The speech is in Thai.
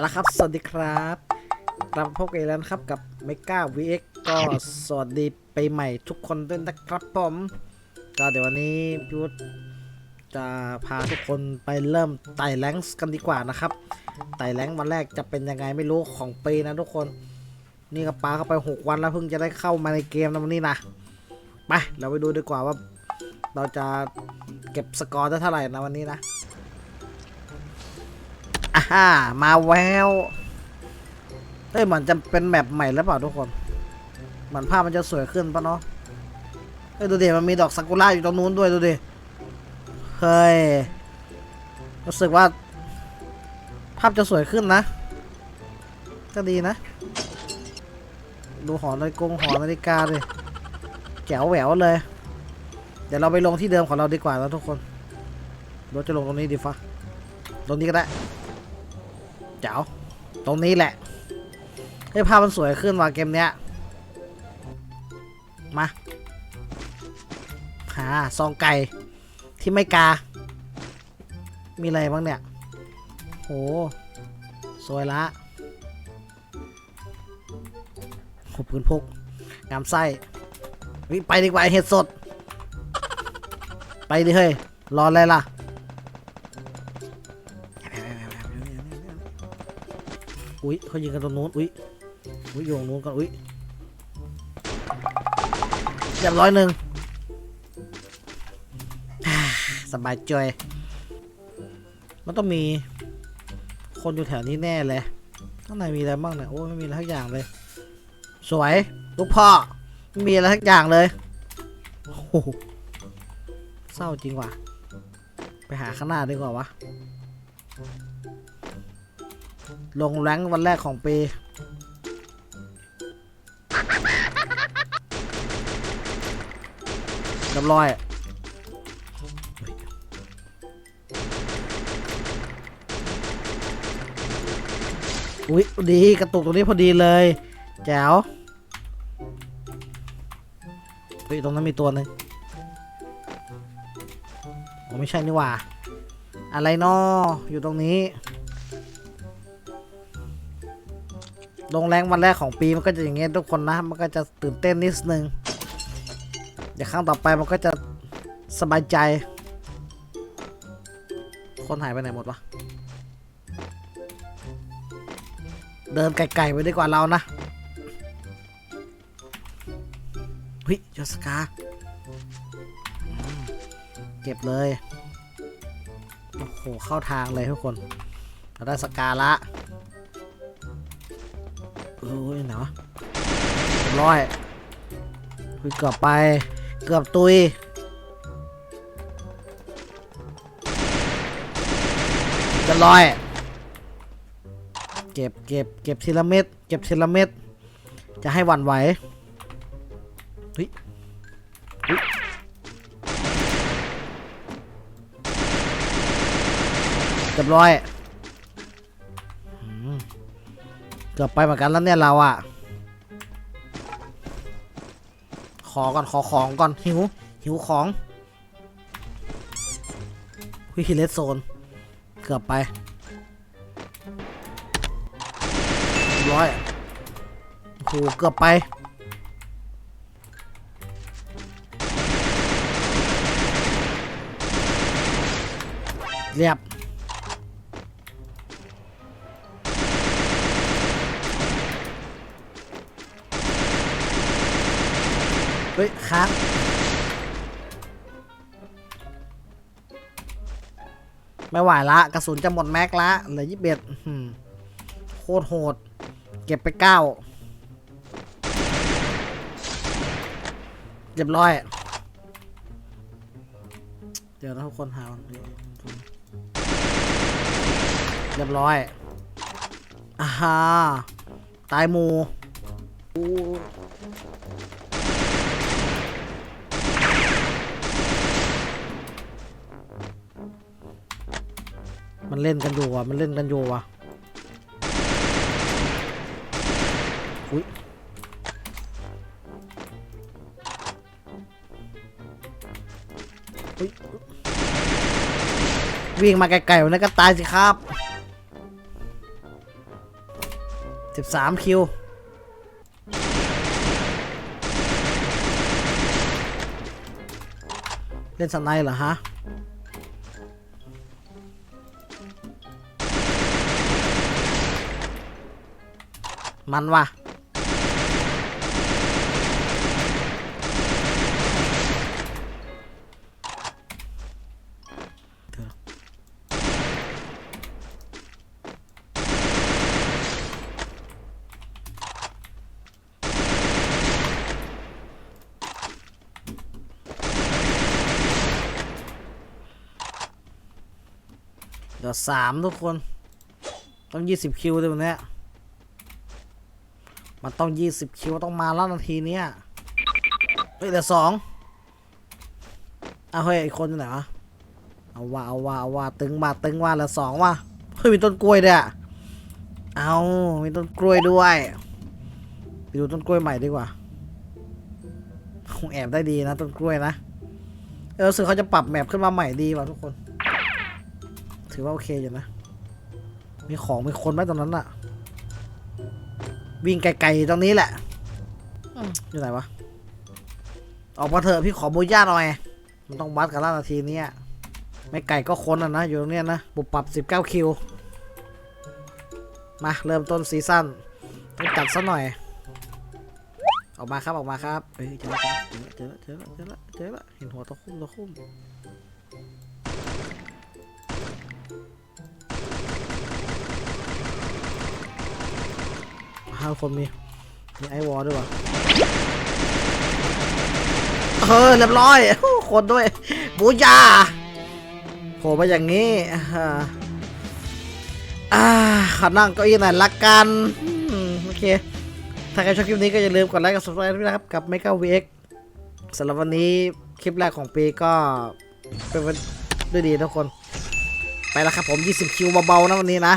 แล้วครับ สวัสดีครับกลับมาพบกันอีกแล้วครับกับเมกา VX ก็สวัสดีไปใหม่ทุกคนด้วยนะครับผมก็เดี๋ยววันนี้พี่วุฒจะพาทุกคนไปเริ่มไต่แรงกันดีกว่านะครับไต่แรงวันแรกจะเป็นยังไงไม่รู้ของปีนะทุกคน นี่ก็ปาเข้าไป 6 วันแล้วเพิ่งจะได้เข้ามาในเกมนะวันนี้นะไปเราไปดูดีกว่าว่า เราจะเก็บสกอร์ได้เท่าไหร่นะวันนี้นะ ฮ่า มาแววเอ้ยเหมือนจะเป็นแมปใหม่แล้วเปล่าทุกคน เหมือนภาพมันจะสวยขึ้นปะเนาะเอ้ยดูดิมันมีดอกซากุระอยู่ตรงนู้นด้วยดูดิ เฮ้ย รู้สึกว่า ภาพจะสวยขึ้นนะ ก็ดีนะ ดูหอนาฬิกงหอนาฬิกาดิแจ๋วแหววเลย เดี๋ยวเราไปลงที่เดิมของเราดีกว่าแล้วทุกคน เรถจะลงตรงนี้ดีฟะตรงนี้ก็ได้ เจ๋วตรงนี้แหละเฮ้ยภาพมันสวยขึ้นว่ะเกมเนี้ย มา หาซองไก่ที่ไม่กา มีอะไรบ้างเนี่ย โห สวยละหบพื้นพกงามไส้วิไปดีกว่าเห็ดสด ไปดิเฮ้ย รออะไรล่ะ อุ้ยเขายิงกันตรงนู้นอุ้ยอุ้ยอยู่ตรงนู้นกันอุ้ยเรียบร้อยหนึ่งสบายใจมันต้องมีคนอยู่แถวนี้แน่เลยข้างในมีอะไรบ้างเนี่ยโอ้ไม่มีอะไรทักอย่างเลย สวยลูกพ่อไม่มีอะไรทักอย่างเลยโอ้เศร้าจริงว่ะไปหาข้างหน้าดีกว่าวะ ลงแรงวันแรกของปีเรียบร้อยอุ๊ยดีกระตุกตรงนี้พอดีเลย แจ๋วเฮ้ยตรงนั้นมีตัวหนึ่งโอ้ไม่ใช่นี่หว่า อะไรนออยู่ตรงนี้ ลงแรงวันแรกของปีมันก็จะอย่างเงี้ยทุกคนนะ มันก็จะตื่นเต้นนิดนึงเดี๋ยวครั้งต่อไปมันก็จะสบายใจ คนหายไปไหนหมดวะ เดินไกลๆไปดีกว่าเรานะเฮ้ยเจอสกาเก็บเลย โอ้โห เข้าทางเลยทุกคน เราได้สกาละ เอ้ยเนาะร้อยคุยเกือบไป เกือบตุยจะลอย เก็บเก็บเก็บทีละเม็ดเก็บทีละเม็ดจะให้วันไหวเฮ้ยเฮ้ยเรียบร้อย กือบไปเหมือนกันแล้วเนี่ยเราอะขอก่อนขอของก่อนหิวหิวของวิเลสโซน เกือบไปร้อยโอ้โหเกือบไปเรียบ ฮ้ยค้างไม่ไหวละ กระสุนจะหมดแม็กละเหลือยี่สิบเอ็ดโคตรโหด เก็บไปเก้าเรียบร้อย เดี๋ยวนะทุกคนหาเรียบร้อยอ่าฮาตายหมู มันเล่นกันอยู่ว่ะ มันเล่นกันอยู่ว่ะ อุ้ยอุ๊ยวิ่งมาไกลๆวันนั้นก็ตายสิครับสิบสามคิว เล่นสไนด์เหรอฮะ มันว่ะเดี๋ยวสามทุกคน ต้องยี่สิบคิวเลยวันเนี้ย มันต้องยี่สิบคิวต้องมาแล้วนาทีเนี้ยเฮ้ยเดี๋ยวสองเอาเฮ้ยไอีกคนอยู่ไหนวะเอาว่าเอาว่าเอาว่าตึงมาตึงว่าแล้วสองว่ะเฮ้ยมีต้นกล้วยด้วยอเอามีต้นกล้วยด้วยไปดูต้นกล้วยใหม่ดีกว่าคงแอบได้ดีนะต้นกล้วยนะเออสึกเขาจะปรับแมปขึ้นมาใหม่ดีว่ะทุกคน ถือว่าโอเคอยู่นะ มีของมีคนไหมตรงนั้นอะ วิ่งไกลๆตรงนี้แหละอืมอยู่ไหนวะ ออกมาเถอะพี่ขอบูย่าหน่อย มันต้องวัดกันแล้วนาทีเนี้ยไม่ไก่ก็คนอะนะ อยู่ตรงเนี้ยนะ ปุบปรับ 19 คิว มา เริ่มต้นซีซั่นต้องจัดซะหน่อย ออกมาครับออกมาครับเฮ้ยเจอแล้วเจอแล้วเจอแล้วเจอแล้วเจอแล้วเห็นหัวตะคุ่มตะคุ่ม ห้าคนมีมีไอวอลด้วยวะเออเรียบร้อยคนด้วยบูยาโผล่มาอย่างนี้อ่าอ่าขอนั่งเก้าอี้หน่อยละกันโอเค ถ้าใครชอบคลิปนี้ก็อย่าลืมกดไลค์กด subscribe ด้วยนะครับ กับ Mega VX สำหรับวันนี้คลิปแรกของปีก็เป็นด้วยดีทุกคน ไปแล้วครับผม 20 คิวเบาๆนะวันนี้นะ